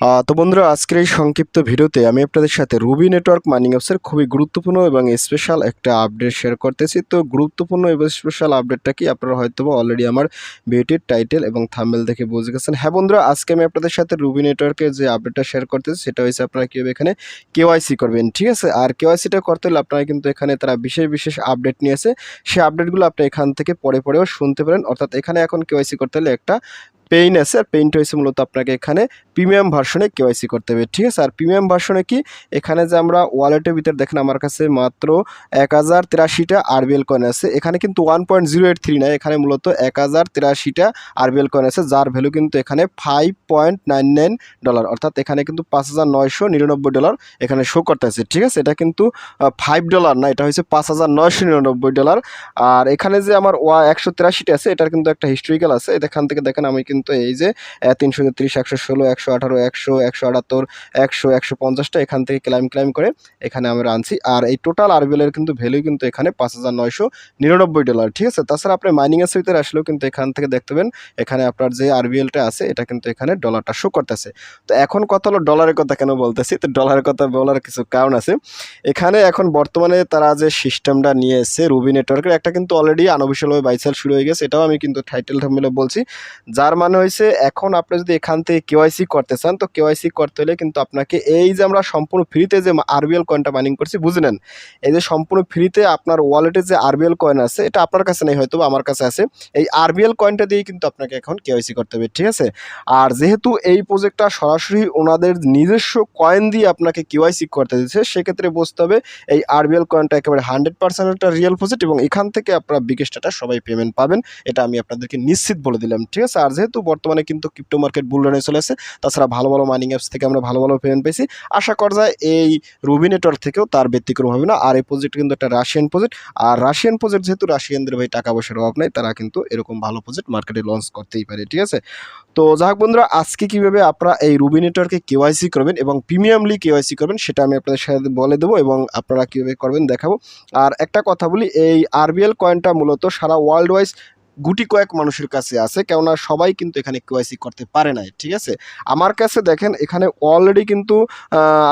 তো বন্ধুরা, আজকের এই সংক্ষিপ্ত ভিডিওতে আমি আপনাদের সাথে রুবি নেটওয়ার্ক মাইনিং অ্যাপসের খুবই গুরুত্বপূর্ণ এবং স্পেশাল একটা আপডেট শেয়ার করতেছি। তো গুরুত্বপূর্ণ এবং স্পেশাল আপডেটটা কি আপনারা হয়তো অলরেডি আমার ভিডিওটির টাইটেল এবং থাম্বেল দেখে বুঝে গেছেন। হ্যাঁ বন্ধুরা, আজকে আমি আপনাদের সাথে রুবি নেটওয়ার্কের যে আপডেটটা শেয়ার করতেছি, সেটা হচ্ছে আপনারা কীভাবে এখানে কেওয়াইসি করবেন, ঠিক আছে? আর কেওয়াইসিটা করতে হলে আপনারা কিন্তু এখানে তারা বিশেষ বিশেষ আপডেট নিয়েছে সেই আপডেটগুলো আপনি এখান থেকে পরে পরেও শুনতে পারেন। অর্থাৎ এখানে এখন কেওয়াইসি করতে হলে একটা পেইন আছে আর পেইনটা হয়েছে মূলত আপনাকে এখানে প্রিমিয়াম ভার্সনে কেওয়াইসি করতে হবে, ঠিক আছে? আর প্রিমিয়াম ভার্সনে কি? এখানে যে আমরা ওয়ালেটের ভিতরে দেখেন আমার কাছে মাত্র এক হাজার তিরাশিটা আরবিএল কয়েন আছে। এখানে কিন্তু one point zero eight three নয় এখানে মূলত এক হাজার তিরাশিটা আরবিএল কয়েন আছে, যার ভ্যালু কিন্তু এখানে five point nine nine dollar অর্থাৎ এখানে কিন্তু পাঁচ হাজার নয়শো নিরানব্বই ডলার এখানে শো করতে আছে ঠিক আছে? এটা কিন্তু ফাইভ ডলার না, এটা হচ্ছে পাঁচ হাজার নয়শো নিরানব্বই ডলার আর এখানে যে আমার ওয়া একশো তিরাশিটা আছে, এটার কিন্তু একটা হিস্টোরিক্যাল আছে। এখান থেকে দেখেন আমি কিন্তু এই যে তিনশো তেত্রিশ, একশো ষোলো, একশো আঠারো, একশো একশো আটাত্তর, একশো একশো পঞ্চাশটা এখান থেকে ক্লাইম ক্লাইম করে এখানে আমরা আনছি। আর এই টোটাল আরবিএলের কিন্তু ভ্যালু কিন্তু এখানে পাঁচ হাজার নয়শো নিরানব্বই ডলার ঠিক আছে? তাছাড়া আপনি মাইনিং এর ভিতরে আসলেও কিন্তু এখান থেকে দেখতে পাবেন, এখানে আপনার যে আরবিএলটা আছে, এটা কিন্তু এখানে ডলারটা শো করতেছে। তো এখন কথা হলো ডলারের কথা কেন বলতেছি? তো ডলারের কথা বলার কিছু কারণ আছে। এখানে এখন বর্তমানে তারা যে সিস্টেমটা নিয়ে এসছে রুবি নেটওয়ার্কের একটা কিন্তু অলরেডি আনঅফিসিয়ালভাবে বাইসেল শুরু হয়ে গেছে, এটাও আমি কিন্তু টাইটেল থাম্বনেলে বলছি। যার মানে হয়েছে এখন আপনি যদি এখান থেকে কেওয়াইসি করতে চান, তো কেওয়াইসি করতে হলে কিন্তু আপনাকে এই যে আমরা সম্পূর্ণ ফ্রিতে যে আরবিএল কয়েনটা মাইনিং করছি বুঝে নেন এই যে সম্পূর্ণ ফ্রিতে আপনার ওয়ালেটে যে আরবিএল কয়েন আছে, এটা আপনার কাছে নেই হয়তো আমার কাছে আছে। এই আরবিএল কয়েনটা দিয়েই কিন্তু আপনাকে এখন কেওয়াইসি করতে হবে, ঠিক আছে? আর যেহেতু এই প্রজেক্টটা সরাসরি ওনাদের নিজস্ব কয়েন দিয়ে আপনাকে কেওয়াইসি করতে দিচ্ছে, সেক্ষেত্রে বুঝতে হবে এই আরবিএল কয়েনটা একেবারে হান্ড্রেড পার্সেন্ট একটা রিয়েল প্রজেক্ট এবং এখান থেকে আপনারা একটা সবাই পেমেন্ট পাবেন, এটা আমি আপনাদেরকে নিশ্চিত বলে দিলাম, ঠিক আছে? আর যেহেতু বর্তমানে কিন্তু ক্রিপ্টো মার্কেট বুলডনে চলে আসে। তাছাড়া ভালো ভালো মাইনিং অ্যাপস থেকে আমরা ভালো ভালো পেমেন্ট পেয়েছি। আশা করা যায় এই রুবি নেটওয়ার্ক থেকেও তার ব্যতিক্রম হবে না। আর এই প্রজেক্ট কিন্তু একটা রাশিয়ান প্রজেক্ট আর রাশিয়ান প্রজেক্ট যেহেতু রাশিয়ানদের ভাই টাকা পয়সার অভাব নেই, তারা কিন্তু এরকম ভালো প্রজেক্ট মার্কেটে লঞ্চ করতেই পারে, ঠিক আছে? তো যাই হোক বন্ধুরা, আজকে কীভাবে আপনারা এই রুবি নেটওয়ার্কে কেওয়াইসি করবেন এবং প্রিমিয়ামলি কেওয়াইসি করবেন, সেটা আমি আপনাদের সাথে বলে দেবো এবং আপনারা কীভাবে করবেন দেখাবো। আর একটা কথা বলি, এই আরবিএল কয়েনটা মূলত সারা ওয়ার্ল্ড ওয়াইজ গুটি কয়েক মানুষের কাছে আছে, কেননা সবাই কিন্তু এখানে কেওয়াইসি করতে পারে নাই, ঠিক আছে? আমার কাছে দেখেন, এখানে অলরেডি কিন্তু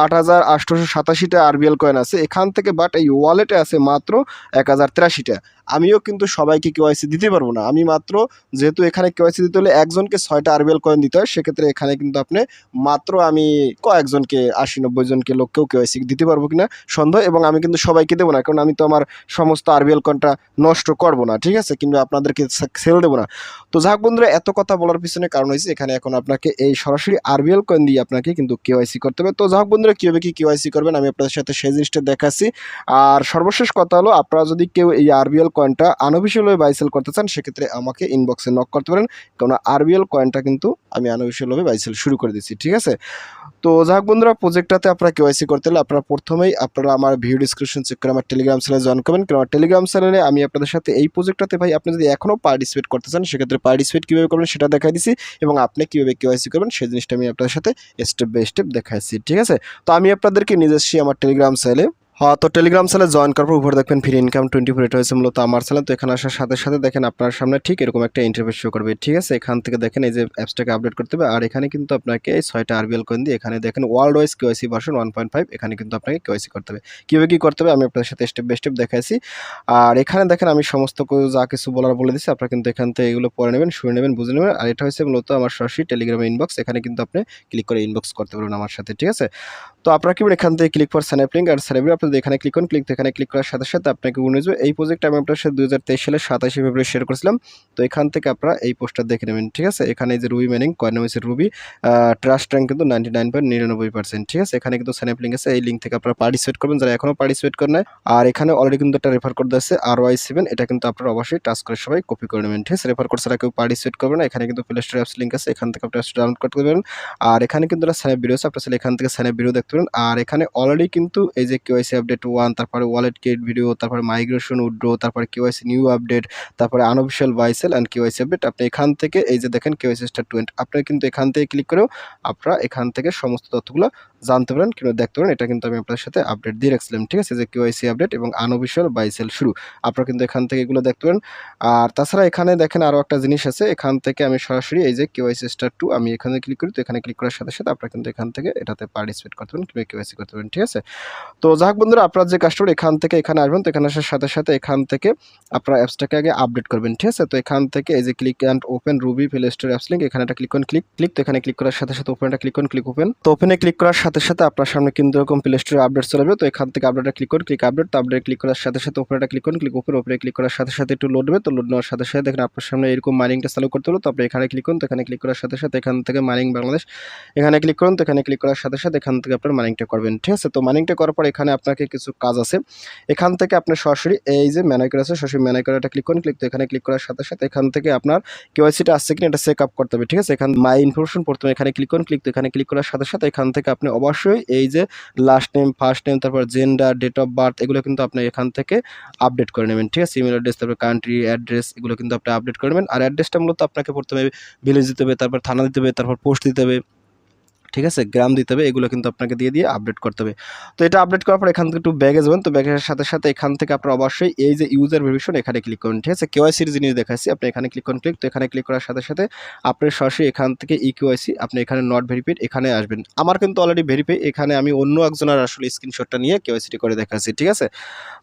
আট হাজার আটশোশো সাতাশিটা আরবিএল কয়েন আছে, এখান থেকে বাট এই ওয়ালেটে আছে মাত্র এক হাজার তিরাশিটা। আমিও কিন্তু সবাইকে কেওয়াইসি দিতে পারব না। আমি মাত্র যেহেতু এখানে কেওয়াইসি দিতে হলে একজনকে ছয়টা আরবিএল কয়েন দিতে হয়, সেক্ষেত্রে এখানে কিন্তু আপনি মাত্র আমি কয়েকজনকে আশি নব্বই জনকে লোককেও কেওয়াইসি দিতে পারব কিনা সন্দেহ এবং আমি কিন্তু সবাইকে দেবো না, কারণ আমি তো আমার সমস্ত আরবিএল কয়েনটা নষ্ট করব না, ঠিক আছে? কিন্তু আপনাদেরকে সেল দেবো না। তো যাক বন্ধুরা, এত কথা বলার পিছনে কারণ হয়েছে, এখানে এখন আপনাকে এই সরাসরি আরবিএল কয়েন দিয়ে আপনাকে কিন্তু কেওয়াইসি করতে হবে। তো যাক বন্ধুরা, কীভাবে কি কেওয়াইসি করবেন, আমি আপনাদের সাথে সেই জিনিসটা দেখাচ্ছি। আর সর্বশেষ কথা হলো, আপনারা যদি কেউ এই আরবিএল কয়েনটা আনঅফিসিয়ালভাবে বাইসেল করতে চান, সেক্ষেত্রে আমাকে ইনবক্সে নক করতে পারেন। কেননা আরবিএল কয়েনটা কিন্তু আমি আনঅফিসিয়ালভাবে বাইসেল শুরু করে দিচ্ছি ঠিক আছে? তো যাক বন্ধুরা প্রজেক্টটাতে আপনারা কেওয়াইসি করতে হলে আপনারা প্রথমেই আপনারা আমার ভিডিও ডিসক্রিপশন চেক করে আমার টেলিগ্রাম চ্যানেলে জয়েন করবেন। কারণ টেলিগ্রাম চ্যানেলে আমি আপনাদের সাথে এই প্রজেক্টটাতে ভাই আপনি যদি এখনও পার্টিসিপেট করতে চান, সেক্ষেত্রে পার্টিসিপেট কীভাবে করবেন সেটা দেখাই দিছি এবং আপনি কীভাবে কেওয়াইসি করবেন সেই জিনিসটা আমি আপনাদের সাথে স্টেপ বাই স্টেপ দেখাচ্ছি ঠিক আছে? তো আমি আপনাদেরকে নিজস্ব আমার টেলিগ্রাম চ্যানেলে হ্যাঁ তো টেলিগ্রাম চ্যানেলে জয়েন করার পর উপরে দেখবেন ফ্রি ইনকাম টোয়েন্টি ফোর এটা হয়েছে মূলত আমার চ্যানেল তো এখানে আসার সাথে সাথে দেখেন আপনার সামনে ঠিক এরকম একটা ইন্টারভিউ শো করবে, ঠিক আছে? এখান থেকে দেখেন এই যে অ্যাপসটাকে আপডেট করতে হবে। আর এখানে কিন্তু আপনাকে এই ছয়টা আরবিএল কয়েন দিয়ে এখানে দেখেন world wise KYC version one point five এখানে কিন্তু আপনাকে কেওয়াইসি করতে হবে। কীভাবে কী করতে হবে? আমি আপনাদের সাথে স্টেপ বাই স্টেপ দেখাইছি। আর এখানে দেখেন আমি সমস্ত যা কিছু বলার বলে দিচ্ছি আপনারা কিন্তু এখান থেকে এগুলো পড়ে নেবেন, শুনে নেবেন, বুঝে নেবেন। আর এটা হচ্ছে মূলত আমার সরাসরি টেলিগ্রামে ইনবক্স এখানে কিন্তু আপনি ক্লিক করে ইনবক্স করতে পারবেন আমার সাথে, ঠিক আছে? তো আপনারা কি এখান থেকে ক্লিক ফর স্যানাপ লিঙ্ক আর স্যানাপ আপনাদের এখানে ক্লিক করুন ক্লিক এখানে ক্লিক করার সাথে সাথে আপনাকে মনে যাবে এই প্রজেক্ট আমি আপনার সাথে দু হাজার তেইশ সালে সাতাশে ফেব্রুয়ারি শেয়ার করেছিলাম। তো এখান থেকে আপনারা এই পোস্টার দেখে নেবেন, ঠিক আছে? এখানে যে রুবি ম্যানিং কয়েন হয়েছে রুবি ট্রাস্ট র্যাঙ্ক কিন্তু নাইনটি নাইন পয়েন্ট নিরানব্বই পার্সেন্ট ঠিক আছে? এখানে কিন্তু স্যানাপ লিঙ্ক আছে এই লিঙ্ক থেকে আপনারা পার্টিসিপেট করবেন। যারা এখনও পার্টিসিপেট করেন নাই, আর এখানে অলরেডি কিন্তু একটা রেফার কোড আছে আর ওয়াই সেভেন এটা কিন্তু আপনারা অবশ্যই টাচ করে সবাই কপি করে নেবেন, ঠিক আছে? রেফার কোড ছাড়া কেউ পার্টিসিপেট করবে না। এখানে কিন্তু প্লে স্টোর অ্যাপস লিঙ্ক আছে, এখান থেকে আপনারা ডাউনলোড করতে পারবেন আর এখানে কিন্তু স্যানাপ ভিডিও আছে, আপনারা এখান থেকে স্যানাপ ভিডিও দেখতে পারেন আর এখানে অলরেডি কিন্তু এই যে কেওয়াইসি আপডেট ওয়ান তারপরে ওয়ালেট ক্রিয়েট ভিডিও তারপরে মাইগ্রেশন উড্রো তারপরে কেওয়াইসি নিউ আপডেট তারপরে unofficial buy sell and KYC update আপনি এখান থেকে এই যে দেখেন কেওয়াইসি স্টার টোয়েন্ট আপনি কিন্তু এখান থেকে ক্লিক করেও আপনারা এখান থেকে সমস্ত তথ্যগুলো জানতে পারেন কিংবা দেখতে পারেন, এটা কিন্তু আমি আপনাদের সাথে আপডেট দিয়ে রাখছিলাম, ঠিক আছে? যে কেওয়াইসি আপডেট এবং আনঅফিসিয়াল বাইসেল শুরু। আপনারা কিন্তু এখান থেকে এগুলো দেখতে পারেন। আর তাছাড়া এখানে দেখেন আরও একটা জিনিস আছে, এখান থেকে আমি সরাসরি এই যে কেওয়াইসি স্টার টু আমি এখানে ক্লিক করি, তো এখানে ক্লিক করার সাথে সাথে আপনারা কিন্তু এখান থেকে এটাতে পার্টিসিপেট করতে পারেন কিংবা কেওয়াইসি করতে পারেন, ঠিক আছে? তো যাক বন্ধুরা, আপনার যে কাস্টমার এখান থেকে এখানে আসবেন, তো এখানে আসার সাথে সাথে এখান থেকে আপনার অ্যাপসটাকে আগে আপডেট করবেন, ঠিক আছে? তো এখান থেকে এই যে click and open Ruby play store apps link এখানে একটা ক্লিক করুন ক্লিক ক্লিক তো এখানে ক্লিক করার সাথে সাথে ওপেনটা ক্লিক করুন ক্লিক ওপেন তো ওপেনে ক্লিক করার সাথে সাথে আপনার সামনে কিন্তু এরকম প্লে স্টোরে আপডেট চলে যাবে তো এখান থেকে আপডেটটা ক্লিক করুন ক্লিক আপডেট তো আপডেট ক্লিক করার সাথে সাথে ওপেনটা ক্লিক করুন ক্লিক ওপেন ওপরে ক্লিক করার সাথে সাথে একটু লোড হবে তো লোড নেওয়ার সাথে সাথে দেখেন আপনার সামনে এরকম মাইনিংটা চালু করতে হলো। তো আপনি এখানে ক্লিক করুন, তো এখানে ক্লিক করার সাথে সাথে এখান থেকে মাইনিং বাংলাদেশ এখানে ক্লিক করুন, তো এখানে ক্লিক করার সাথে সাথে এখান থেকে আপনার মাইনিংটা করবেন। ঠিক আছে? তো মাইনিংটা করার পর এখানে আপনাকে কিছু কাজ আছে। এখান থেকে আপনি সরাসরি এই যে ম্যানাইকার আছে, সরাসরি ম্যানাইকারটা ক্লিক করুন ক্লিক তো এখানে ক্লিক করার সাথে সাথে এখান থেকে আপনার কেওয়াইসিটা আসছে কিনা এটা চেক আপ করতে হবে। ঠিক আছে? এখানে মাই ইনফরমেশন প্রথমে এখানে ক্লিক করুন ক্লিক তো এখানে ক্লিক করার সাথে সাথে এখান থেকে আপনি অবশ্যই এই যে লাস্ট নেম ফার্স্ট নেম তারপর জেন্ডার ডেট অফ বার্থ এগুলো কিন্তু আপনি এখান থেকে আপডেট করে নেবেন, ঠিক আছে? ইমেল অ্যাড্রেস তারপর কান্ট্রি অ্যাড্রেস এগুলো কিন্তু আপনি আপডেট করে নেবেন। আর অ্যাড্রেসটা মূলত আপনাকে প্রথমে ভিলেজ দিতে হবে, তারপর থানা দিতে হবে, তারপর পোস্ট দিতে হবে। ঠিক আছে? গ্রাম দিতে হবে, এগুলো কিন্তু আপনাকে দিয়ে দিয়ে আপডেট করতে হবে। তো এটা আপডেট করার পর এখান থেকে একটু ব্যাগে যাবেন তো ব্যাগের সাথে সাথে এখান থেকে আপনার অবশ্যই এই যে ইউজার ভেরিফিকেশন এখানে ক্লিক করুন, ঠিক আছে? কেওয়াইসির জিনিস দেখাচ্ছি আপনি এখানে ক্লিক করুন ক্লিক তো এখানে ক্লিক করার সাথে সাথে আপনি সরাসরি এখান থেকে ই কেওয়াইসি আপনি এখানে নট ভেরিফাইড এখানে আসবেন। আমার কিন্তু অলরেডি ভেরিফাই এখানে আমি অন্য একজনের আসলে স্ক্রিনশটটা নিয়ে কেওয়াইসিটি করে দেখাচ্ছি ঠিক আছে?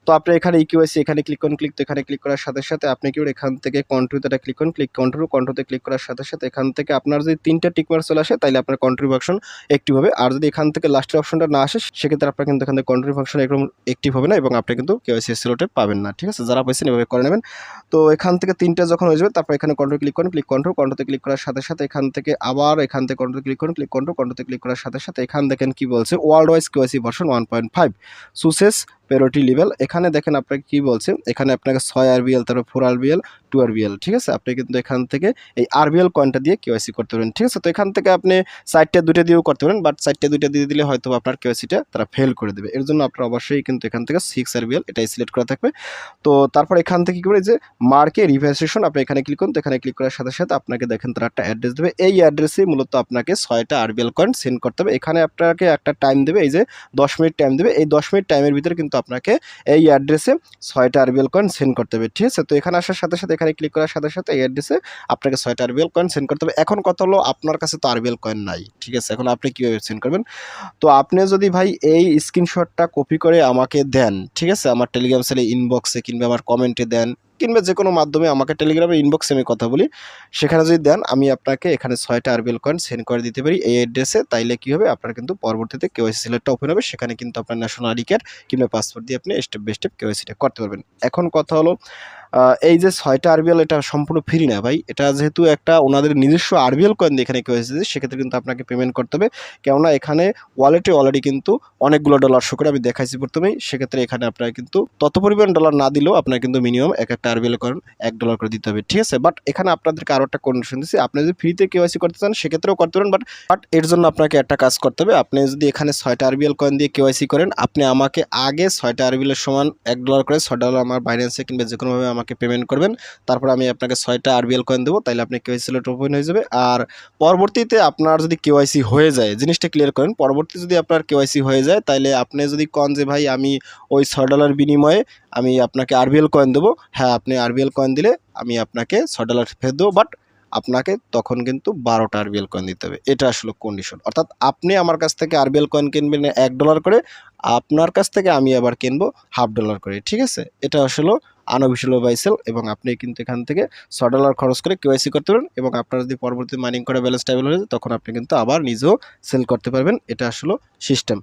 তো আপনি এখানে ই কেওয়াইসি এখানে ক্লিক করুন ক্লিক তো এখানে ক্লিক করার সাথে সাথে আপনি কি এখান থেকে কন্ট্রিতে ক্লিক করুন ক্লিক কন্ট্রো কন্ট্রোতে ক্লিক করার সাথে সাথে এখান থেকে আপনার যদি তিনটা টিকমার চলে আসে তাহলে আপনার কন্ট্রি ফাংশন অ্যাক্টিভ হবে। আর যদি এখান থেকে লাস্টের অপশনটা না আসে, সেক্ষেত্রে আপনার কিন্তু এখান থেকে কন্ট্রোল ফাংশন এরকম অ্যাক্টিভ হবে না এবং আপনি কিন্তু কেওয়াইসি স্লোটে পাবেন না, ঠিক আছে? যারা পাইছেন এভাবে করে নেবেন। তো এখান থেকে তিনটা যখন হয়ে যাবে, তারপর এখানে কন্ট্রোল ক্লিক করেন ক্লিক কন্ট্রোল কন্ট্রোতে ক্লিক করার সাথে সাথে এখান থেকে আবার এখান থেকে কন্ট্রোল ক্লিক করুন ক্লিক কন্ট্রোল কন্ট্রোতে ক্লিক করার সাথে সাথে এখান দেখেন কি বলছে? World wise KYC version one point five সুসেস priority level এখানে দেখেন আপনাকে কি বলছে? এখানে আপনাকে ছয় আরবিএল তারপর ফোর আরবিএল টু আরবিএল ঠিক আছে? আপনি কিন্তু এখান থেকে এই আরবিএল কয়েনটা দিয়ে কেওয়াইসি করতে পারেন, ঠিক আছে? তো এখান থেকে আপনি সাইডটা দুটো দিয়েও করতে পারেন বাট সাইডটা দুইটা দিয়ে দিলে হয়তো আপনার কেওয়াইসিটা তারা ফেল করে দেবে। এর জন্য আপনার অবশ্যই কিন্তু এখান থেকে সিক্স আরবিএল এটাই সিলেক্ট করা থাকবে। তো তারপর এখান থেকে কি করে যে মার্কে রিভ্যাসেশন আপনি এখানে ক্লিক করুন, তো এখানে ক্লিক করার সাথে সাথে আপনাকে দেখেন তারা একটা অ্যাড্রেস দেবে। এই অ্যাড্রেসে মূলত আপনাকে ছয়টা আরবিএল কয়েন সেন্ড করতে হবে। এখানে আপনাকে একটা টাইম দেবে, এই যে দশ মিনিট টাইম দেবে। এই দশ মিনিট টাইমের ভিতরে কিন্তু আপনাকে এই অ্যাড্রেসে ছয়টা আরবিএল কয়েন সেন্ড করতে হবে, ঠিক আছে? তো এখানে আসার সাথে সাথে, এখানে ক্লিক করার সাথে সাথে এই অ্যাড্রেসে আপনাকে ছয়টা আরবিএল কয়েন সেন্ড করতে হবে। এখন কত হলো, আপনার কাছে তো আরবিএল কয়েন নাই, ঠিক আছে? এখন আপনি কীভাবে সেন্ড করবেন? তো আপনি যদি ভাই এই স্ক্রিনশটটা কপি করে আমাকে দেন, ঠিক আছে? আমার টেলিগ্রাম সেলে ইনবক্সে কিংবা আমার কমেন্টে দেন কিংবা যে কোনো মাধ্যমে আমাকে টেলিগ্রামে ইনবক্সে আমি কথা বলি, সেখানে যদি দেন, আমি আপনাকে এখানে ছয়টা আরবিএল কয়েন সেন্ড করে দিতে পারি। এই অ্যাড্রেসে তাইলে কী হবে? আপনার কিন্তু পরবর্তীতে কেওয়াইসি সিলেটটা ওপেন হবে। সেখানে কিন্তু আপনার ন্যাশনাল আইডি কার্ড কিংবা পাসপোর্ট দিয়ে আপনি স্টেপ বাই স্টেপ কেওয়াইসিটা করতে পারবেন। এখন কথা হলো এই যে ছয়টা আরবিএল এটা সম্পূর্ণ ফ্রি না ভাই। এটা যেহেতু একটা ওনাদের নিজস্ব আরবিএল কয়েন এখানে কেওয়াইসি সেক্ষেত্রে কিন্তু আপনাকে পেমেন্ট করতে হবে। কেননা এখানে ওয়ালেটে অলরেডি কিন্তু অনেকগুলো ডলার শো করে আমি দেখাইছি প্রথমেই। সেক্ষেত্রে এখানে আপনার কিন্তু তত পরিমাণ ডলার না দিলেও আপনার কিন্তু মিনিমাম এক একটা আরবিএল কয়েন এক ডলার করে দিতে হবে, ঠিক আছে? বাট এখানে আপনাদেরকে আরও একটা কন্ডিশন দিচ্ছি আপনি যদি ফ্রিতে কেওয়াইসি করতে চান, সেক্ষেত্রেও করতে পারেন। বাট বাট এর জন্য আপনাকে একটা কাজ করতে হবে। আপনি যদি এখানে ছয়টা আরবিএল কয়েন দিয়ে কেওয়াইসি করেন, আপনি আমাকে আগে ছয়টা আরবিএলের সমান এক ডলার করে, ছয় ডলার আমার বাইন্যান্সে কিংবা যে কোনোভাবে আমাকে পেমেন্ট করবেন। তারপর আমি আপনাকে ছয়টা আরবিএল কয়েন দেবো তাহলে আপনি কেওয়াইসি সিলেট ওপেন হয়ে যাবে। আর পরবর্তীতে আপনার যদি কেওয়াইসি হয়ে যায়, জিনিসটা ক্লিয়ার করেন, পরবর্তী যদি আপনার কেওয়াইসি হয়ে যায় তাহলে আপনি যদি কন যে, ভাই, আমি ওই ছয় ডলার বিনিময়ে আমি আপনাকে আরবিএল কয়েন দেবো। হ্যাঁ আপনি আরবিএল কয়েন দিলে আমি আপনাকে ছয় ডলার ফেরত দেবো বাট আপনাকে তখন কিন্তু বারোটা আরবিএল কয়েন দিতে হবে। এটা আসলে কন্ডিশন অর্থাৎ আপনি আমার কাছ থেকে আরবিএল কয়েন কিনবেন এক ডলার করে, আপনার কাছ থেকে আমি আবার কিনবো হাফ ডলার করে। ঠিক আছে? এটা আসলে আনঅফিসিয়াল বাইসেল এবং আপনি কিন্তু এখান থেকে ছ ডলার খরচ করে কেওয়াইসি করতে পারেন এবং আপনার যদি পরবর্তী মাইনিং করা ব্যালেন্স স্টেবল হয়ে যায়, তখন আপনি কিন্তু আবার নিজেও সেল করতে পারবেন। এটা আসলে সিস্টেম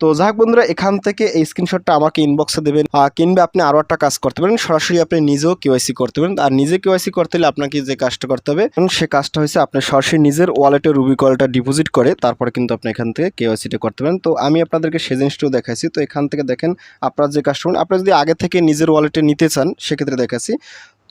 তো যাক বন্ধুরা, এখান থেকে এই স্ক্রিনশটটা আমাকে ইনবক্সে দেবেন। কিংবা আপনি আরও একটা কাজ করতে পারেন, সরাসরি আপনি নিজেও কেওয়াইসি করতে পারেন। আর নিজে কেওয়াইসি করতে হলে আপনাকে যে কাজটা করতে হবে সে কাজটা হয়েছে আপনি সরাসরি নিজের ওয়ালেটে রুবি কলটা ডিপোজিট করে তারপরে কিন্তু আপনি এখান থেকে কেওয়াইসিটা করতে পারেন। তো আমি আপনাদেরকে সে জিনিসটাও দেখাইছি। তো এখান থেকে দেখেন আপনার যে কাস্টমার আপনি যদি আগে থেকে নিজের ওয়ালেটে নিতে চান সেক্ষেত্রে দেখাচ্ছি।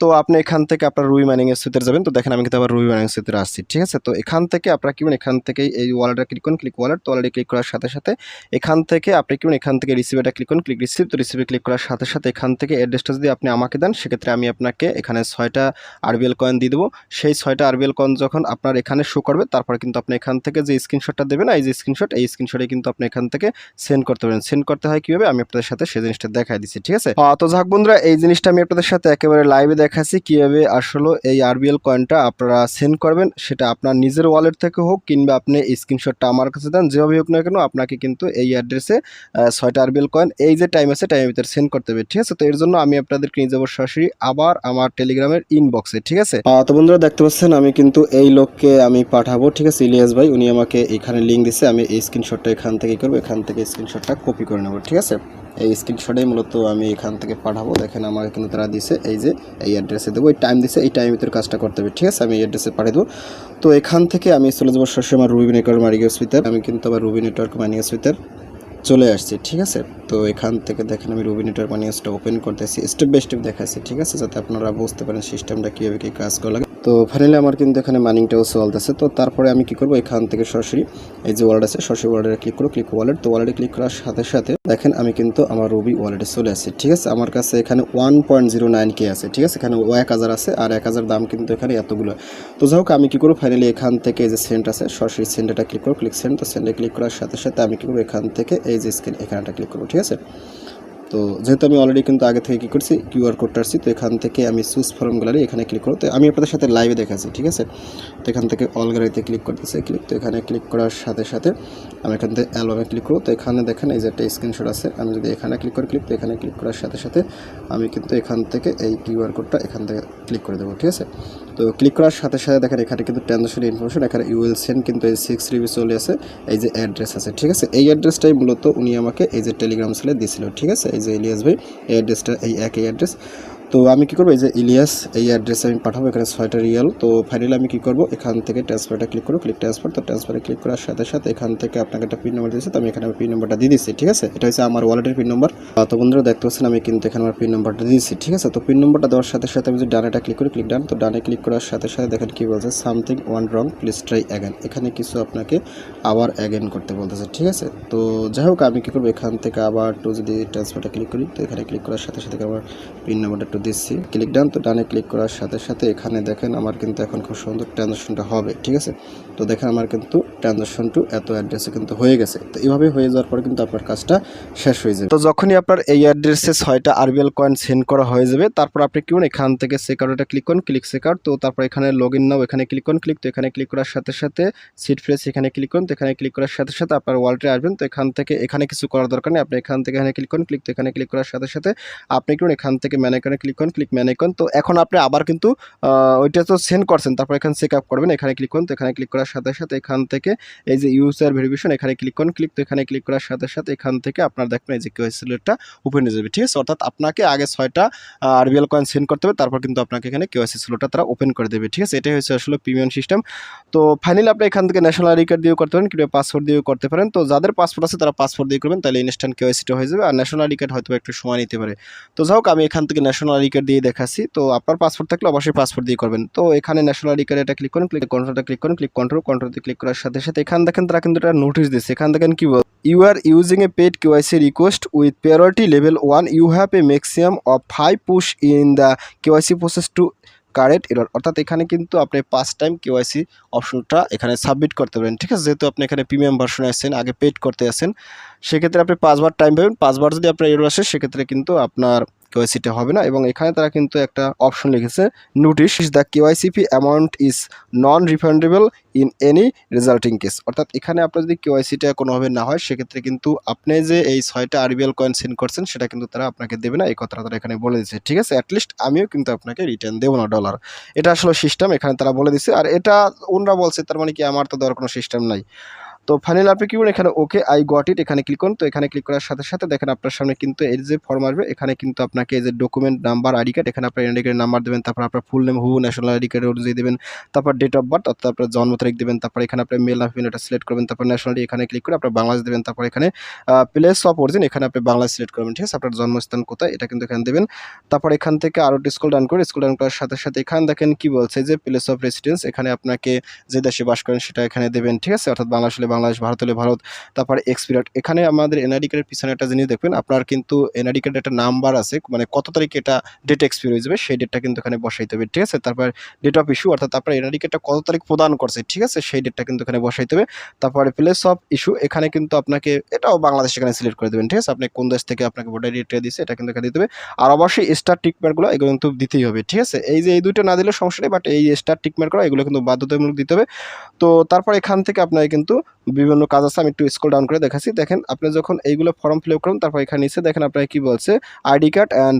তো আপনি এখান থেকে আপনার রুই মাইনিং এর সুইতে যাবেন, তো দেখেন আমি কিন্তু আবার রুই মাইনিং সুইতে আসছি, ঠিক আছে? তো এখান থেকে আপনারা কি করবেন? এখান থেকে এই ওয়ালেটটা ক্লিক করুন ক্লিক ওয়ালেট তো ওয়ালেটে ক্লিক করার সাথে সাথে এখান থেকে আপনি কি করবেন? এখান থেকে রিসিভেটা ক্লিক করুন ক্লিক রিসিভ তো রিসিভে ক্লিক করার সাথে সাথে এখান থেকে অ্যাড্রেসটা যদি আপনি আমাকে দেন, সেক্ষেত্রে আমি আপনাকে এখানে ছয়টা আরবিএল কয়েন দিয়ে দেবো। সেই ছয়টা আরবিএল কয়েন যখন আপনার এখানে শো করবে, তারপর কিন্তু আপনি এখান থেকে যে স্ক্রিনশটটা দেবেন, এই যে স্ক্রিনশট এই স্ক্রিনশটে কিন্তু আপনি এখান থেকে সেন্ড করতে পারেন সেন্ড করতে হয় কীভাবে? আমি আপনাদের সাথে সেই জিনিসটা দেখাই দিচ্ছি, ঠিক আছে? তো যাক বন্ধুরা, এই জিনিসটা আমি আপনাদের সাথে একেবারে লাইভে দেখাচ্ছি কীভাবে আসলে এই আরবিএল কয়েনটা আপনারা সেন্ড করবেন, সেটা আপনার নিজের ওয়ালেট থেকে হোক কিংবা আপনি স্ক্রিনশটটা আমার কাছে দেন, যেভাবে হোক না কেন আপনাকে কিন্তু এই অ্যাড্রেসে ছয়টা আরবিএল কয়েন এই যে টাইম আছে টাইমের ভিতরে সেন্ড করতে হবে, ঠিক আছে? তো এর জন্য আমি আপনাদেরকে নিয়ে যাব সরাসরি আবার আমার টেলিগ্রামের ইনবক্সে ঠিক আছে? তো বন্ধুরা দেখতে পাচ্ছেন, আমি কিন্তু এই লোককে আমি পাঠাবো, ঠিক আছে? ইলিয়াস ভাই, উনি আমাকে এখানে লিঙ্ক দিছে, আমি এই স্ক্রিনশটটা এখান থেকে করব, এখান থেকে স্ক্রিনশটটা কপি করে নেব, ঠিক আছে? এই স্ক্রিনশটেই মূলত আমি এখান থেকে পাঠাবো। দেখেন আমাকে কিন্তু তারা দিছে এই যে, এই অ্যাড্রেসে দেবো। এই টাইম দিছে, এই টাইমের ভিতরে কাজটা করতে হবে, ঠিক আছে? আমি এই অ্যাড্রেসে পাঠিয়ে দেবো। তো এখান থেকে আমি চলে যাব সরাসরি আমার রুবি নেটওয়ার্ক মারিগের সুইতার আমি কিন্তু আবার রুবি নেটওয়ার্ক মানিয়ে সুইতার চলে আসছি, ঠিক আছে? তো এখান থেকে দেখেন আমি রুবি নেটওয়ার্ক মানিয়াসটা ওপেন করতেছি স্টেপ বাই স্টেপ দেখাচ্ছি, ঠিক আছে? যাতে আপনারা বুঝতে পারেন সিস্টেমটা কীভাবে কী কাজ করা লাগে। তো ফাইনালি আমার কিন্তু এখানে মানিংটাও চলতেছে। তো তারপরে আমি কি করব? এখান থেকে সরাসরি এই যে ওয়ালেট আছে, সরাসরি ওয়ালেটে ক্লিক করো ক্লিক ওয়ালেট তো ওয়ালেটে ক্লিক করার সাথে সাথে দেখেন আমি কিন্তু আমার রুবি ওয়ালেটে চলে আসছি, ঠিক আছে? আমার কাছে এখানে one point zero nine K আছে, ঠিক আছে? এখানে এক হাজার আছে, আর এক হাজার দাম কিন্তু এখানে এতগুলো। তো যাই হোক, আমি কি করব? ফাইনালি এখান থেকে যে সেন্ট আছে, সরাসরি সেন্টটা ক্লিক করো ক্লিক সেন্ট তো সেন্টে ক্লিক করার সাথে সাথে আমি কি করব? এখান থেকে এই যে স্ক্রিন এখানটা ক্লিক করব ঠিক আছে? তো যেহেতু আমি অলরেডি কিন্তু আগে থেকে কী করছি কিউআর কোডটা আসছি, তো এখান থেকে আমি সুস ফর্ম গ্যালারি এখানে ক্লিক করো। তো আমি আপনাদের সাথে লাইভে দেখাচ্ছি, ঠিক আছে? তো এখান থেকে অল গ্যালারিতে ক্লিক করতেছে ক্লিক তো এখানে ক্লিক করার সাথে সাথে আমি এখান থেকে অ্যালবামে ক্লিক করব। তো এখানে দেখেন এই যে একটা স্ক্রিনশট আছে, আমি যদি এখানে ক্লিক করে ক্লিক তো এখানে ক্লিক করার সাথে সাথে আমি কিন্তু এখান থেকে এই কিউআর কোডটা এখান থেকে ক্লিক করে দেবো, ঠিক আছে? তো ক্লিক করার সাথে সাথে দেখেন এখানে কিন্তু ট্রানজাকশন ইনফরমেশন এখানে ইউএল সেন কিন্তু এই সিক্স রিভি চলে আছে এই যে অ্যাড্রেস আছে, ঠিক আছে? এই অ্যাড্রেসটাই মূলত উনি আমাকে এই যে টেলিগ্রাম সেলে দিয়েছিল ঠিক আছে? এই যে ইলিয়াস ভাই এই অ্যাড্রেসটা এই একই অ্যাড্রেস তো আমি কি করব? এই যে ইলিয়াস, এই অ্যাড্রেসে আমি পাঠাবো, এখানে ছয়টা রিয়াল। তো ফাইনালি আমি কি করব? এখান থেকে ট্রান্সফারটা ক্লিক করব। ক্লিক ট্রান্সফার তো ট্রান্সফারে ক্লিক করার সাথে সাথে এখান থেকে আপনাকে একটা পিন নম্বর দিয়েছে, তো আমি এখানে পিন নম্বরটা দিয়ে দিচ্ছি ঠিক আছে? এটা হচ্ছে আমার ওয়ালেটের পিন নম্বর তো বন্ধুরা দেখতে পাচ্ছেন, আমি কিন্তু এখানে আমার পিন নাম্বারটা দিয়েছি, ঠিক আছে? তো পিন নম্বরটা দেওয়ার সাথে সাথে আমি যদি ডানেটা ক্লিক করি ক্লিক ডান তো ডানে ক্লিক করার সাথে সাথে দেখেন কি বলছে something went wrong please try again এখানে কিছু আপনাকে আবার অ্যাগেন করতে বলতেছে, ঠিক আছে? তো যাই হোক, আমি কী করব? এখান থেকে আবার টু যদি ট্রান্সফারটা ক্লিক করি, তো এখানে ক্লিক করার সাথে সাথে আমার পিন নম্বরটা একটু দিচ্ছি। ক্লিক ডান তো ডানে ক্লিক করার সাথে সাথে এখানে দেখেন আমার কিন্তু এখন খুব সুন্দর ট্রানজাকশনটা হবে, ঠিক আছে? তো দেখেন আমার কিন্তু ট্রানজাকশন টু এত অ্যাড্রেসে কিন্তু হয়ে গেছে। তো এইভাবে হয়ে যাওয়ার পর কিন্তু আপনার কাজটা শেষ হয়ে যাবে। তো যখনই আপনার এই অ্যাড্রেসে ছয়টা আরবিএল কয়েন সেন্ড করা হয়ে যাবে, তারপর আপনি কি এখান থেকে সেকাউটটা ক্লিক করুন ক্লিক সেকাউট তো তারপর এখানে লগ ইন নাও, এখানে ক্লিক করুন ক্লিক তো এখানে ক্লিক করার সাথে সাথে সিট ফ্রেস এখানে ক্লিক করুন, তো এখানে ক্লিক করার সাথে সাথে আপনার ওয়ালেটে আসবেন, তো এখান থেকে, এখানে কিছু করার দরকার নেই, আপনি এখান থেকে, এখানে ক্লিক করুন ক্লিক তো এখানে ক্লিক করার সাথে সাথে আপনি কি এখান থেকে ম্যানেকনে ক্লিক করুন ক্লিক ম্যানেকন তো এখন আপনি আবার কিন্তু ওইটা তো সেন্ড করছেন, তারপর এখানে চেক আপ করবেন, এখানে ক্লিক করুন তো এখানে ক্লিক করার সাথে সাথে এখান থেকে এই যে ইউজার ভেরিফিকেশন এখানে ক্লিক করুন ক্লিক তো এখানে ক্লিক করার সাথে সাথে এখান থেকে আপনার দেখবেন এই যে কেওয়াইসিটা ওপেন হয়ে যাবে, ঠিক আছে? অর্থাৎ আপনাকে আগে ছয়টা আরবিএল কয়েন সেন্ড করতে হবে, তারপর কিন্তু আপনাকে এখানে কেওয়াইসি স্লোটা তারা ওপেন করে দেবে, ঠিক আছে? এটাই হচ্ছে আসলে প্রিমিয়াম সিস্টেম তো ফাইনালি আপনি এখান থেকে ন্যাশনাল আইডি কার্ড দিয়েও করতে পারেন, কিংবা পাসপোর্ট দিয়েও করতে পারেন। তো যাদের পাসপোর্ট আছে, তারা পাসপোর্ট দিয়ে করবেন, তাহলে ইনস্ট্যান্ট কেওয়াইসিটা হয়ে যাবে। আর ন্যাশনাল আইডি কার্ড হয়তো একটু সময় নিতে পারে। তো যাই হোক, আমি এখান থেকে ন্যাশনাল আইডি কার্ড দিয়ে দেখাচ্ছি। তো আপনার পাসপোর্ট থাকলে অবশ্যই পাসপোর্ট দিয়ে করবেন। তো এখানে ন্যাশনাল কার্ড এটা ক্লিক করুন ক্লিক কন্ট্রোলটা ক্লিক করুন ক্লিক কন্ট্রোল কন্ট্রোলতে ক্লিক করার সাথে সাথে এখান দেখেন তারা কিন্তু একটা নোটিশ দিচ্ছে। এখান দেখেন কি বল you are using a paid KYC request with priority level one you have a maximum of five push in the KYC process to correct error অর্থাৎ এখানে কিন্তু আপনি পাঁচ টাইম কেওয়াইসি অপশনটা এখানে সাবমিট করতে পারেন। ঠিক আছে? যেহেতু আপনি এখানে প্রিমিয়াম ভার্সনে আসছেন আগে পেড করতে আসেন সেক্ষেত্রে আপনি পাঁচবার টাইম পাবেন। পাঁচবার যদি আপনার এরর আসে, সেক্ষেত্রে কিন্তু আপনার কেওয়াইসিটা হবে না এবং এখানে তারা কিন্তু একটা অপশন লিখেছে notice the KYC fee amount is non refundable in any resulting case অর্থাৎ এখানে আপনার যদি কেওয়াইসিটা কোনোভাবে না হয়, সেক্ষেত্রে কিন্তু আপনি যে এই ছয়টা আরবিএল কয়েন সেন্ড করছেন, সেটা কিন্তু তারা আপনাকে দেবে না। এই কথাটা তারা এখানে বলে দিচ্ছে ঠিক আছে? অ্যাটলিস্ট আমিও কিন্তু আপনাকে রিটার্ন দেবো না ডলার এটা আসলে সিস্টেম এখানে তারা বলে দিচ্ছে আর এটা ওনরা বলছে, তার মানে কি আমার তো দেওয়ার কোনো সিস্টেম নাই। তো ফাইনালি আপনি কি করুন এখানে ওকে আই গট ইট এখানে ক্লিক করুন। তো এখানে ক্লিক করার সাথে সাথে দেখেন আপনার সামনে কিন্তু এই যে ফর্ম আসবে, এখানে কিন্তু আপনাকে এই যে ডকুমেন্ট নাম্বার আইডি কার্ড এখানে আপনার আইডি কার্ডের নাম্বার দেবেন, তারপর আপনার ফুল নেম হু ন্যাশনাল আইডি কার্ড অনুযায়ী দেবেন, তারপর ডেট অফ বার্থ অর্থাৎ আপনার জন্ম তারিখ দেবেন, তারপর এখানে আপনার মেল না ফিমেল এটা সিলেক্ট করবেন, তারপর ন্যাশনালিটি এখানে ক্লিক করে আপনার বাংলাদেশ দেবেন, তারপর এখানে প্লেস অফ অরিজিন এখানে আপনি বাংলাদেশ সিলেক্ট করবেন, ঠিক আছে? আপনার জন্মস্থান কোথায়, এটা কিন্তু এখানে দেবেন। তারপর এখান থেকে আরও স্কুল ডান করে স্কুল ডান করার সাথে সাথে এখানে দেখেন কি বলছে যে প্লেস অফ রেসিডেন্স এখানে আপনাকে যে দেশে বাস করেন সেটা এখানে দেবেন, ঠিক আছে? অর্থাৎ হলে বাংলাদেশ, ভারত হলে ভারত, তারপর এক্সপিরিয়ড এখানে আমাদের এনআইডি কার্ডের পিছনে একটা জিনিস দেখবেন, আপনার কিন্তু এনআইডি কার্ডের একটা নাম্বার আছে মানে কত তারিখে এটা ডেট এক্সপিরি হয়ে যাবে, সেই ডেটটা কিন্তু এখানে বসাইতে হবে, ঠিক আছে? তারপর ডেট অফ ইস্যু অর্থাৎ আপনার এনআইডি কার্ডটা কত তারিখ প্রদান করছে, ঠিক আছে? সেই ডেটটা কিন্তু এখানে বসাইতে হবে। তারপরে প্লেস অফ ইস্যু এখানে কিন্তু আপনাকে এটাও বাংলাদেশ এখানে সিলেক্ট করে দেবেন, ঠিক আছে? আপনি কোন দেশ থেকে আপনাকে ভোটার আইডিটা দিচ্ছে এটা কিন্তু এখানে দিতে হবে। আর অবশ্যই স্টার টিকমার্কগুলো এগুলো কিন্তু দিতেই হবে, ঠিক আছে? এই যে এই দুইটা না দিলে সমস্যা নেই বাট এই স্টার টিকমার্ক করা এগুলো কিন্তু বাধ্যতামূলক দিতে হবে। তো তারপর এখান থেকে আপনাকে কিন্তু বিভিন্ন কাজ আছে, আমি একটু স্ক্রল ডাউন করে দেখাচ্ছি। দেখেন, আপনি যখন এইগুলো ফর্ম ফিল করুন, তারপর এখানে নিচে দেখেন আপনাকে কি বলছে ID card and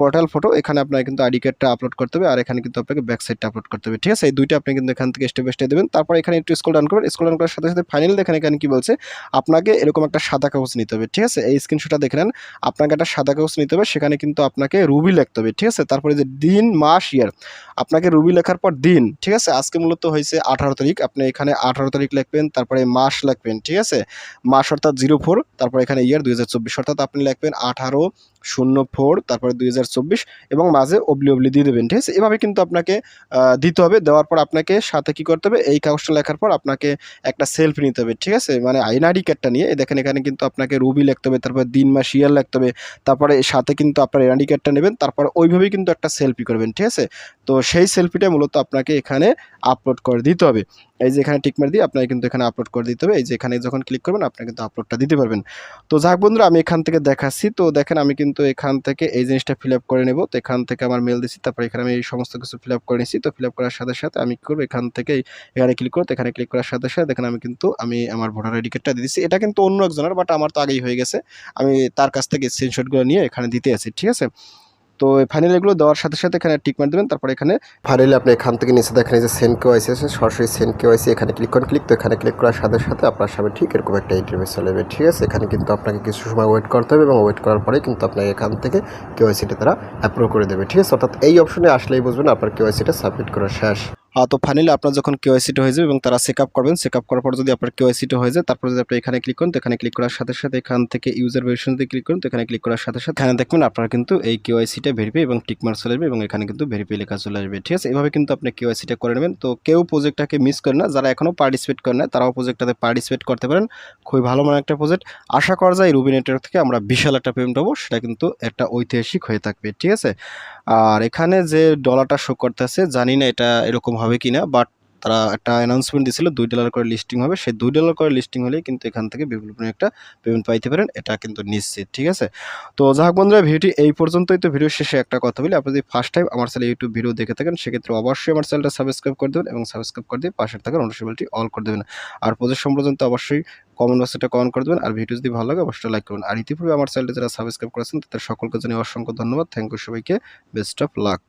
portrait photo এখানে আপনাকে কিন্তু আইডি কার্ডটা আপলোড করতে হবে, আর এখানে কিন্তু আপনাকে ব্যাক সাইডটা আপলোড করতে হবে, ঠিক আছে? এই দুইটা আপনি কিন্তু এখান থেকে স্টেপ স্টেপ দেবেন। তারপর এখানে একটু স্ক্রল ডাউন করবেন স্ক্রল ডাউন করার সাথে সাথে ফাইনাল দেখেন এখানে কি বলছে, আপনাকে এরকম একটা সাদা কাগজ নিতে হবে, ঠিক আছে? এই স্ক্রিনশটটা দেখে নেন, আপনাকে একটা সাদা কাগজ নিতে হবে, সেখানে কিন্তু আপনাকে রুবি লিখতে হবে, ঠিক আছে? তারপরে যে দিন, মাস ইয়ার আপনাকে রুবি লেখার পর দিন, ঠিক আছে? আজকে মূলত হয়েছে আঠারো তারিখ, আপনি এখানে আঠারো তারিখ লিখবেন, তারপরে মাস লিখবেন ঠিক আছে? মাস অর্থাৎ জিরো ফোর তারপর এখানে ইয়ার দুই হাজার চব্বিশ, অর্থাৎ আপনি লিখবেন আঠারো শূন্য ফোর, তারপরে দুই হাজার চব্বিশ এবং মাঝে অবলি অবলি দিয়ে দেবেন, ঠিক আছে? এভাবে কিন্তু আপনাকে দিতে হবে। দেওয়ার পর আপনাকে সাথে কি করতে হবে? এই কাগজটা লেখার পর আপনাকে একটা সেলফি নিতে হবে, ঠিক আছে? মানে আইনআইডি কার্ডটা নিয়ে। দেখেন, এখানে কিন্তু আপনাকে রুবি লিখতে হবে, তারপর দিন মাস ইয়ার লিখতে হবে, তারপরে সাথে কিন্তু আপনার এনআইডি কার্ডটা নেবেন, তারপর ওইভাবেই কিন্তু একটা সেলফি করবেন, ঠিক আছে? তো সেই সেলফিটা মূলত আপনাকে এখানে আপলোড করে দিতে হবে। এই যে এখানে টিকমার দিয়ে আপনাকে কিন্তু এখানে আপলোড করে দিতে হবে। এই যে এখানে যখন ক্লিক করবেন, আপনি কিন্তু আপলোডটা দিতে পারবেন। তো যাক বন্ধুরা, আমি এখান থেকে দেখাচ্ছি। তো দেখেন, আমি কিন্তু এখান থেকে এই জিনিসটা ফিল আপ করে নেব। তো এখান থেকে আমার মেল দিচ্ছি তারপর এখানে আমি এই সমস্ত কিছু ফিল আপ করে নিচ্ছি তো ফিল আপ করার সাথে সাথে আমি কী করব এখান থেকে এখানে ক্লিক করব। এখানে ক্লিক করার সাথে সাথে দেখেন আমি কিন্তু আমি আমার ভোটার আইডি কার্ডটা দিচ্ছি এটা কিন্তু অন্য একজনের বাট আমার তো আগেই হয়ে গেছে। আমি তার কাছ থেকে স্ক্রিনশটগুলো নিয়ে এখানে দিতে আছি, ঠিক আছে? তো ফাইনাল এগুলো দেওয়ার সাথে সাথে এখানে মার দেবেন, তারপর এখানে ফাইনালি আপনি এখান থেকে নিচে দেখেন যে সেন্ড কেওয়াইসি আছে, সরাসরি সেন্ড আইসি এখানে ক্লিক করেন ক্লিক তো এখানে ক্লিক করার সাথে সাথে আপনার সামনে ঠিক এরকম একটা ইন্টারভিউ চলে যাবে। ঠিক আছে, এখানে কিন্তু আপনাকে কিছু সময় ওয়েট করতে হবে এবং ওয়েট করার পরে কিন্তু আপনাকে এখান থেকে কেওয়াইসিটা তারা অ্যাপ্রুভ করে দেবে। ঠিক আছে, অর্থাৎ এই অপশনে আসলেই বুঝবেন আপনার কেওয়াইসিটা সাবমিট করা শেষ। তো ফাইনালি আপনার যখন কেওয়াইসিটা হয়ে যাবে এবং তারা চেক আপ করবেন চেক আপ করার পর যদি আপনার কেওয়াইসিটা হয়ে যায়, তারপর যদি আপনি এখানে ক্লিক করেন, তো এখানে ক্লিক করার সাথে সাথে এখান থেকে ইউজার ভেরিফিকেশন দিয়ে ক্লিক করুন, তো এখানে ক্লিক করার সাথে সাথে এখানে দেখবেন আপনার কিন্তু এই কেওয়াইসিটা ভেরিফাই এবং টিক মার্ক চলে আসবে এবং এখানে কিন্তু ভেরিফাই লেখা চলে আসবে, ঠিক আছে? এভাবে কিন্তু আপনি কেওয়াইসিটা করে নেবেন। তো কেউ প্রজেক্টটাকে মিস করে না, যারা এখনও পার্টিসিপেট করে না, তারাও প্রজেক্টটাতে পার্টিসিপেট করতে পারেন। খুবই ভালো মানে একটা প্রজেক্ট আশা করা যায় রুবি নেটওয়ার্ক থেকে আমরা বিশাল একটা পেমেন্ট পাবো, সেটা কিন্তু একটা ঐতিহাসিক হয়ে থাকবে, ঠিক আছে? আর এখানে যে ডলারটা শো করতেছে জানি না এটা এরকম হবে কিনা বাট তারা একটা অ্যানাউন্সমেন্ট দিয়েছিল, দুই ডলার করে লিস্টিং হবে। সেই দুই ডলার করে লিস্টিং হলেই কিন্তু এখান থেকে বিভিন্ন একটা পেমেন্ট পাইতে পারেন, এটা কিন্তু নিশ্চিত, ঠিক আছে? তো যাক বন্ধুরা, ভিডিওটি এই পর্যন্তই তো। ভিডিও শেষে একটা কথা বলি, আপনি যদি ফার্স্ট টাইম আমার চ্যানেল ইউটিউব ভিডিও দেখে থাকেন, সেক্ষেত্রে অবশ্যই আমার চ্যানেলটা সাবস্ক্রাইব করে দেবেন এবং সাবস্ক্রাইব করে দিয়ে পাশে থাকা নোটিফিকেশনটি অল করে দেবেন। আর প্রজেক্ট সম্পর্যন্ত অবশ্যই কমেন্ট বক্সে কমেন্ট করে দেবেন। আর ভিডিও যদি ভালো লাগে, অবশ্যই লাইক করবেন। আর ইতিপূর্বে আমার চ্যানেলটি যারা সাবস্ক্রাইব করেছেন, তাদের সকলকে জানিয়ে অসংখ্য ধন্যবাদ। থ্যাংক ইউ সবাইকে। Best of luck